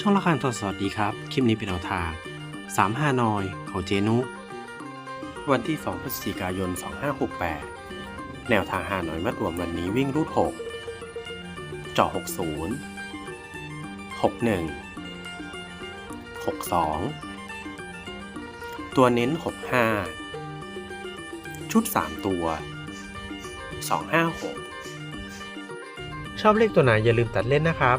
ช่องละครตัวสวัสดีครับ คลิปนี้เป็นแนวทาง3 5นอยของเจนุวันที่ 2 พฤศจิกายน 2568 แนวทางหาหน่อยมัดรวมวันนี้วิ่งรูด 6 เจาะ60 61 62 ตัวเน้น 65 ชุด 3 ตัว 256 ชอบเลขตัวไหนอย่าลืมตัดเล่นนะครับ